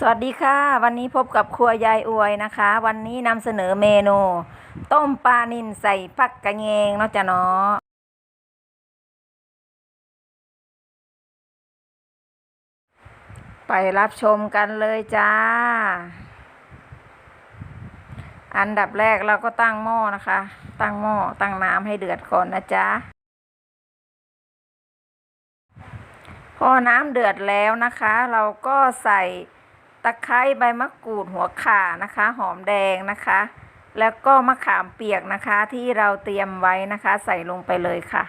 สวัสดีค่ะ วันนี้พบกับครัวยายอวยนะคะ วันนี้นำเสนอเมนู ต้มปลานิลใส่ผักกระเยงเนาะจ้ะเนาะไปรับชมกันเลยจ้า อันดับแรกเราก็ตั้งหม้อนะคะ ตั้งหม้อตั้งน้ำให้เดือดก่อนนะจ๊ะพอน้ำเดือดแล้วนะคะ เราก็ใส่ ตะไคร้ใบมะกรูดหัวข่านะคะ หอมแดงนะคะ แล้วก็มะขามเปียกนะคะ ที่เราเตรียมไว้นะคะ ใส่ลงไปเลยค่ะ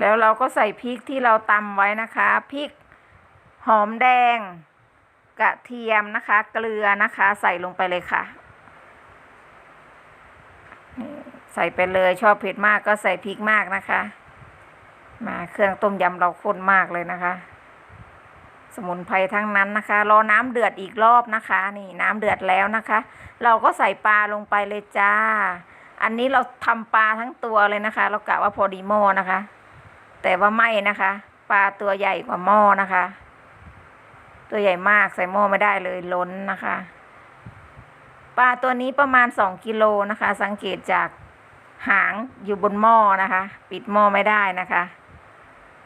แล้วเราก็ใส่พริกที่เราตำไว้นะคะพริกหอมแดง กระเทียมนะคะ เกลือนะคะใส่ลงไปเลยค่ะ ใส่ไปเลยชอบเผ็ดมากก็ใส่พริกมากนะคะ มาเครื่องต้มยำเราข้นมากเลยนะคะ สมุนไพรทั้งนั้นนะคะ รอน้ำเดือดอีกรอบนะคะ นี่น้ำเดือดแล้วนะคะ เราก็ใส่ปลาลงไปเลยจ้า อันนี้เราทำปลาทั้งตัวเลยนะคะ เรากะว่าพอดีหม้อนะคะ แต่ว่าไม่นะคะ ปลาตัวใหญ่กว่าหม้อนะคะ ตัวใหญ่มากใส่หม้อไม่ได้เลยล้นนะคะ ปลาตัวนี้ประมาณสองกิโลนะคะ สังเกตจากหางอยู่บนหม้อนะคะ ปิดหม้อไม่ได้นะคะ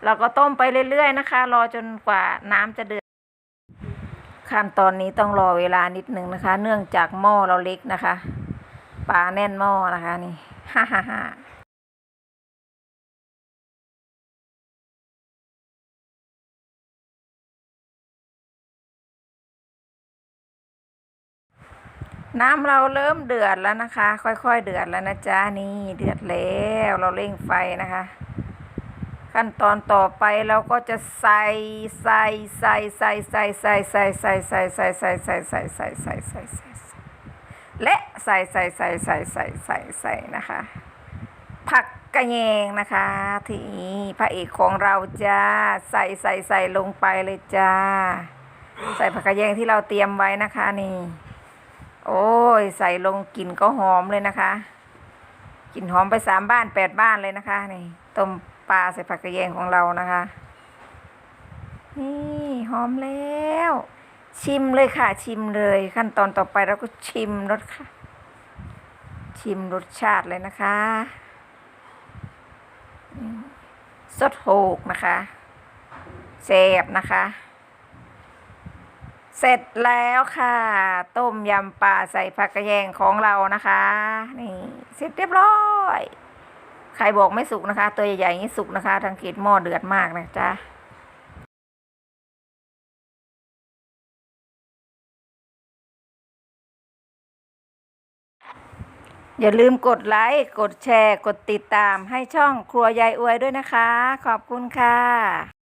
เราก็ต้มไปเรื่อยๆนะคะ รอจนกว่าน้ำจะเดือดขั้นตอนนี้ต้องรอเวลานิดหนึ่งนะคะ เนื่องจากหม้อเราเล็กนะคะ ปลาแน่นหม้อนะคะนี่ฮ่าฮ่าฮ่า น้ำเราเริ่มเดือดแล้วนะคะ ค่อยๆเดือดแล้วนะจ๊ะนี่เดือดแล้วเราเร่งไฟนะคะ ขั้นตอนต่อไปเราก็จะใส่ใส่ใส่ใส่ใส่ใส่ใส่ใส่ใส่ใส่ใส่ใส่ใส่ใส่ใส่ใส่ใส่และใส่ใส่ใส่ใส่ใส่ใส่ใส่นะคะ ผักกระเยงนะคะที่พระเอกของเราจ้าใส่ใส่ใส่ลงไปเลยจ้า ใส่ผักกระเยงที่เราเตรียมไว้นะคะนี่ โอ้ย ใส่ลงกลิ่นก็หอมเลยนะคะกลิ่นหอมไปสามบ้านแปดบ้านเลยนะคะนี่ต้มปลาใส่ผักกระเยงของเรานะคะ นี่หอมแล้ว ชิมเลยค่ะ ชิมเลย ขั้นตอนต่อไปเราก็ชิมรสค่ะ ชิมรสชาติเลยนะคะสดโหกนะคะแซ่บนะคะ เสร็จแล้วค่ะ ต้มยำปลาใส่ผักกระแยงของเรานะคะ นี่เสร็จเรียบร้อย ใครบอกไม่สุกนะคะ ตัวใหญ่ๆนี้สุกนะคะทางเขตหม้อเดือดมากนะจ๊ะอย่าลืมกดไลค์ กดแชร์ กดติดตามให้ช่องครัวยายอวยด้วยนะคะ ขอบคุณค่ะ